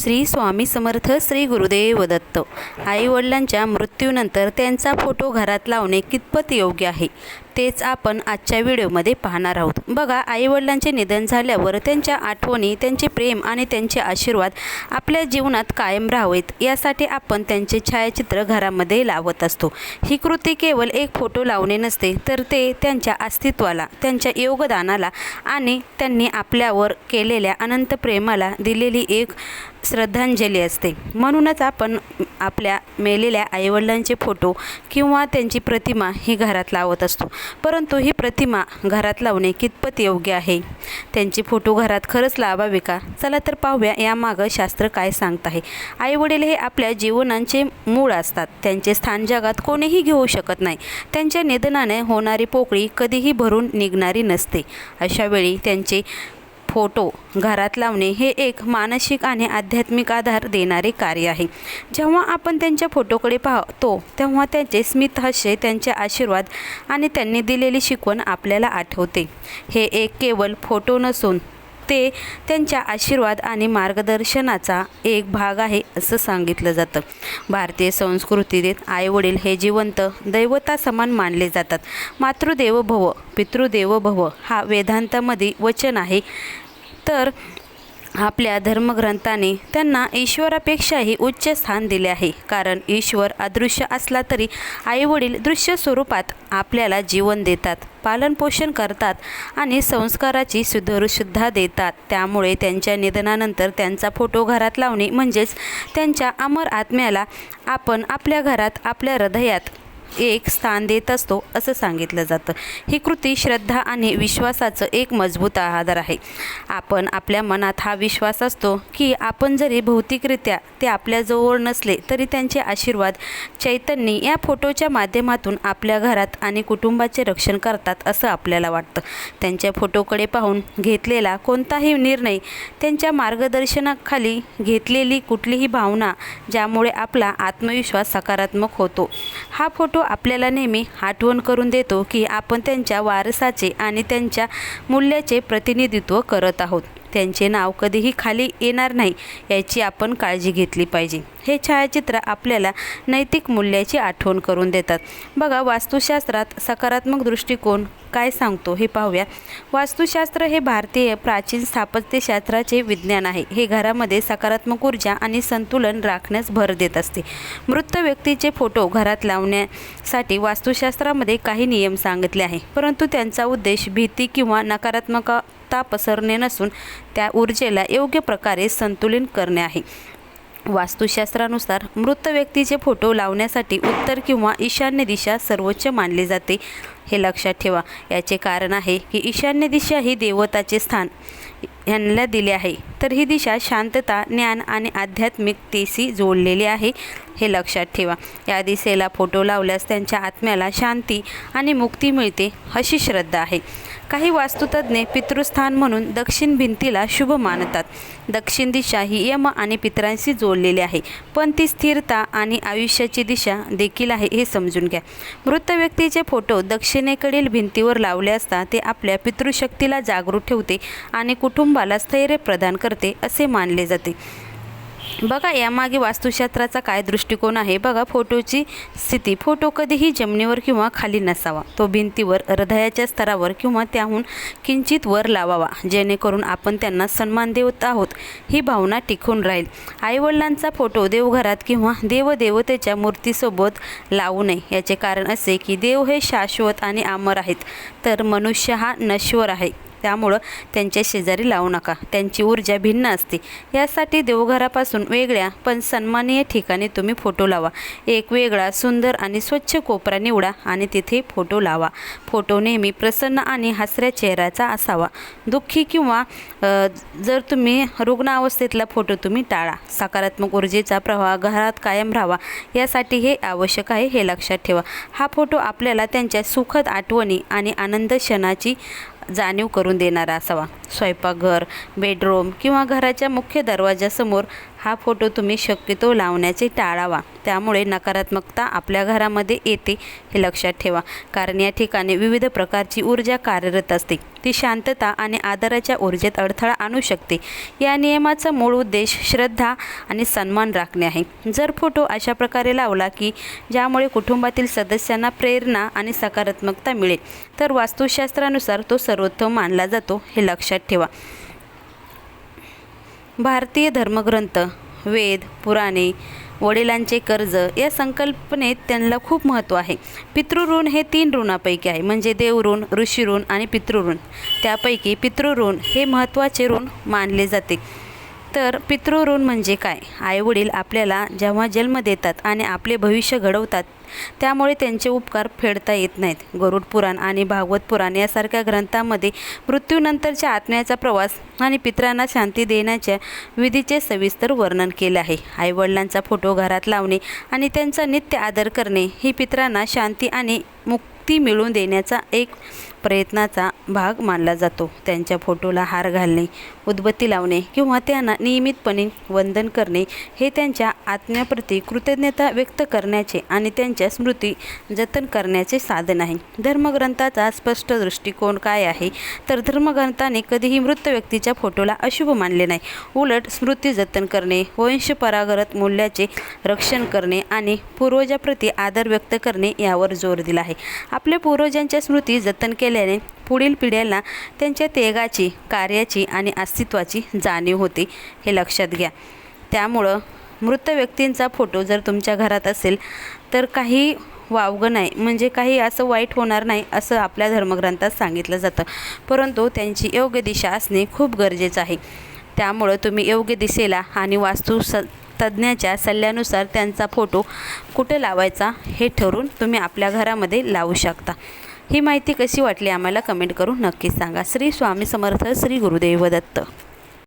श्री स्वामी समर्थ श्री गुरुदेव दत्त. आईवडिलांच्या मृत्यूनंतर त्यांचा फोटो घरात लावणे कितपत योग्य आहे? तेच आपण आजच्या व्हिडिओमध्ये पाहणार आहोत. बघा आईवडिलांचे निधन झाल्यावर त्यांच्या आठवणी त्यांचे प्रेम आणि त्यांचे आशीर्वाद आपल्या जीवनात कायम राहावेत. यासाठी आपण त्यांचे छायाचित्र घरामध्ये लावत असतो. ही कृती केवळ एक फोटो लावणे नसते तर ते त्यांच्या अस्तित्वाला त्यांच्या योगदानाला आणि त्यांनी आपल्यावर केलेल्या अनंत प्रेमाला दिलेली एक श्रद्धांजली असते. म्हणूनच आपण आपल्या मेलेल्या आईवडिलांचे फोटो किंवा त्यांची प्रतिमा ही घरात लावत असतो. परंतु ही प्रतिमा घरात लावणे कितपत योग्य आहे? त्यांची फोटो घरात खरंच लावावे का? चला तर पाहूया यामागं शास्त्र काय सांगत आहे. आईवडील हे आपल्या जीवनांचे मूळ असतात. त्यांचे स्थान जगात कोणीही घेऊ शकत नाही. त्यांच्या निधनाने होणारी पोकळी कधीही भरून निघणारी नसते. अशावेळी त्यांचे फोटो घरात लावणे हे एक मानसिक आणि आध्यात्मिक आधार देणारे कार्य आहे. जेव्हा आपण त्यांच्या फोटोकडे पाहतो तेव्हा त्यांचे स्मित हास्य त्यांचे आशीर्वाद आणि त्यांनी दिलेली शिकवण आपल्याला आठवते. हे एक केवळ फोटो नसून ते त्यांच्या आशीर्वाद आणि मार्गदर्शनाचा एक भाग आहे असं सांगितलं जातं. भारतीय संस्कृतीत आईवडील हे जिवंत दैवता समान मानले जातात. मातृदेव भव पितृदेव भव हा वेदांतामध्ये वचन आहे. तर आपल्या धर्मग्रंथाने त्यांना ईश्वरापेक्षाही उच्च स्थान दिले आहे. कारण ईश्वर अदृश्य असला तरी आईवडील दृश्य स्वरूपात आपल्याला जीवन देतात पालनपोषण करतात आणि संस्काराची सुधारूसुद्धा देतात. त्यामुळे त्यांच्या निधनानंतर त्यांचा फोटो घरात लावणे म्हणजेच त्यांच्या अमर आत्म्याला आपण आपल्या घरात आपल्या हृदयात एक स्थान देत असतो असं सांगितलं जातं. ही कृती श्रद्धा आणि विश्वासाचं एक मजबूत आधार आहे. आपण आपल्या मनात हा विश्वास असतो की आपण जरी भौतिकरित्या ते आपल्याजवळ नसले तरी त्यांचे आशीर्वाद चैतन्य या फोटोच्या माध्यमातून आपल्या घरात आणि कुटुंबाचे रक्षण करतात असं आपल्याला वाटतं. त्यांच्या फोटोकडे पाहून घेतलेला कोणताही निर्णय त्यांच्या मार्गदर्शनाखाली घेतलेली कुठलीही भावना ज्यामुळे आपला आत्मविश्वास सकारात्मक होतो. हा फोटो आपल्याला नेहमी आठवण करून देतो की आपण त्यांच्या वारसाचे आणि त्यांच्या मूल्याचे प्रतिनिधित्व करत आहोत. त्यांचे नाव कधीही खाली येणार नाही याची आपण काळजी घेतली पाहिजे. हे छायाचित्र आपल्याला नैतिक मूल्याची आठवण करून देतात. बघा वास्तुशास्त्रात सकारात्मक दृष्टिकोन काय सांगतो हे पाहूया. वास्तुशास्त्र हे भारतीय प्राचीन स्थापत्यशास्त्राचे विज्ञान आहे. हे घरामध्ये सकारात्मक ऊर्जा आणि संतुलन राखण्यास भर देत असते. मृत व्यक्तीचे फोटो घरात लावण्यासाठी वास्तुशास्त्रामध्ये काही नियम सांगितले आहे परंतु त्यांचा उद्देश भीती किंवा नकारात्मक नकारात्मकता पसरणे नसून त्या ऊर्जेला योग्य प्रकारे संतुलित करणे आहे. वास्तुशास्त्रानुसार मृत व्यक्तीचे फोटो लावण्यासाठी उत्तर किंवा ईशान्य दिशा सर्वोच्च मानली जाते. हे लक्षात ठेवा. याचे कारण आहे की ईशान्य दिशा ही देवताचे स्थान. यांना दिले आहे. तर ही दिशा शांतता ज्ञान आणि आध्यात्मिकतेशी जोडलेली आहे हे लक्षात ठेवा. या दिशेला फोटो लावल्यास त्यांच्या आत्म्याला शांती आणि मुक्ती मिळते अशी श्रद्धा आहे. काही वास्तुतज्ञ पितृस्थान म्हणून दक्षिण भिंतीला शुभ मानतात. दक्षिण दिशा ही यम आणि पितरांशी जोडलेली आहे. पण ती स्थिरता आणि आयुष्याची दिशा देखील आहे हे समजून घ्या. मृत व्यक्तीचे फोटो दक्षिणेकडील भिंतीवर लावले असता ते आपल्या पितृशक्तीला जागृत ठेवते आणि कुटुंबाला स्थैर्य प्रदान करते असे मानले जाते. बघा यामागे वास्तुशास्त्राचा काय दृष्टिकोन आहे? बघा फोटोची स्थिती. फोटो कधीही जमिनीवर किंवा खाली नसावा. तो भिंतीवर हृदयाच्या स्तरावर किंवा त्याहून किंचित वर लावावा जेणेकरून आपण त्यांना सन्मान देत आहोत. ही भावना टिकून राहील. आईवडिलांचा फोटो देवघरात किंवा देवदेवतेच्या मूर्तीसोबत लावू नये. याचे कारण असे की देव हे शाश्वत आणि अमर आहेत. तर मनुष्य हा नश्वर आहे. त्यामुळं त्यांच्या शेजारी लावू नका. त्यांची ऊर्जा भिन्न असते. यासाठी देवघरापासून वेगळ्या पण सन्मानीय ठिकाणी तुम्ही फोटो लावा. एक वेगळा सुंदर आणि स्वच्छ कोपरा निवडा आणि तिथे फोटो लावा. फोटो नेहमी प्रसन्न आणि हसऱ्या चेहऱ्याचा असावा. दुःखी किंवा जर तुम्ही रुग्णावस्थेतला फोटो तुम्ही टाळा. सकारात्मक ऊर्जेचा प्रवाह घरात कायम राहावा. यासाठी हे आवश्यक आहे हे लक्षात ठेवा. हा फोटो आपल्याला त्यांच्या सुखद आठवणी आणि आनंद क्षणाची जाणीव करून देणारा असावा. स्वयंपाकघर बेडरूम किंवा घराच्या मुख्य दरवाजासमोर हा फोटो तुम्ही शक्यतो लावण्याचे टाळावा. त्यामुळे नकारात्मकता आपल्या घरामध्ये येते हे लक्षात ठेवा. कारण या ठिकाणी विविध प्रकारची ऊर्जा कार्यरत असते. ती शांतता आणि आदराच्या ऊर्जेत अडथळा आणू शकते. या नियमाचा मूळ उद्देश श्रद्धा आणि सन्मान राखणे आहे. जर फोटो अशा प्रकारे लावला की ज्यामुळे कुटुंबातील सदस्यांना प्रेरणा आणि सकारात्मकता मिळेल तर वास्तुशास्त्रानुसार तो सर्वोत्तम मानला जातो हे लक्षात ठेवा. भारतीय धर्मग्रंथ वेद पुराणे वडिलांचे कर्ज या संकल्पनेत त्यांना खूप महत्त्व आहे. पितृऋण हे तीन ऋणापैकी आहे. म्हणजे देवऋण ऋषीऋण आणि पितृऋण. त्यापैकी पितृऋण हे महत्त्वाचे ऋण मानले जाते. तर पितृऋण म्हणजे काय? आईवडील आपल्याला जेव्हा जन्म देतात आणि आपले भविष्य घडवतात त्यामुळे त्यांचे उपकार फेडता येत नाहीत. गरुड पुराण आणि भागवत पुराण यासारख्या ग्रंथामध्ये मृत्यूनंतरच्या आत्म्याचा प्रवास आणि पित्रांना शांती देण्याच्या विधीचे सविस्तर वर्णन केले आहे. आईवडिलांचा फोटो घरात लावणे आणि त्यांचा नित्य आदर करणे ही पितरांना शांती आणि मुक्ती मिळवून देण्याचा एक प्रयत्नाचा भाग मानला जातो. त्यांच्या फोटोला हार घालणे उदबत्ती लावणे किंवा त्यांना नियमितपणे वंदन करणे हे त्यांच्या आत्म्याप्रती कृतज्ञता व्यक्त करण्याचे आणि त्यांच्या स्मृती जतन करण्याचे साधन आहे. धर्मग्रंथाचा स्पष्ट दृष्टिकोन काय आहे? तर धर्मग्रंथाने कधीही मृत व्यक्तीच्या फोटोला अशुभ मानले नाही. उलट स्मृती जतन करणे वंशपरागत मूल्याचे रक्षण करणे आणि पूर्वजाप्रती आदर व्यक्त करणे यावर जोर दिला आहे. आपल्या पूर्वजांच्या स्मृती जतन केल्याने पुढील पिढ्यांना त्यांच्या तेगाची कार्याची आणि अस्तित्वाची जाणीव होते हे लक्षात घ्या. त्यामुळं मृत व्यक्तींचा फोटो जर तुमच्या घरात असेल तर काही वावगं नाही म्हणजे काही असं वाईट होणार नाही असं आपल्या धर्मग्रंथात सांगितलं जातं. परंतु त्यांची योग्य दिशा असणे खूप गरजेचं आहे. त्यामुळं तुम्ही योग्य दिशेला आणि वास्तू स तज्ज्ञाच्या सल्ल्यानुसार त्यांचा फोटो कुठं लावायचा हे ठरवून तुम्ही आपल्या घरामध्ये लावू शकता. ही माहिती कशी वाटली आम्हाला कमेंट करून नक्कीच सांगा. श्री स्वामी समर्थ श्री गुरुदेव दत्त.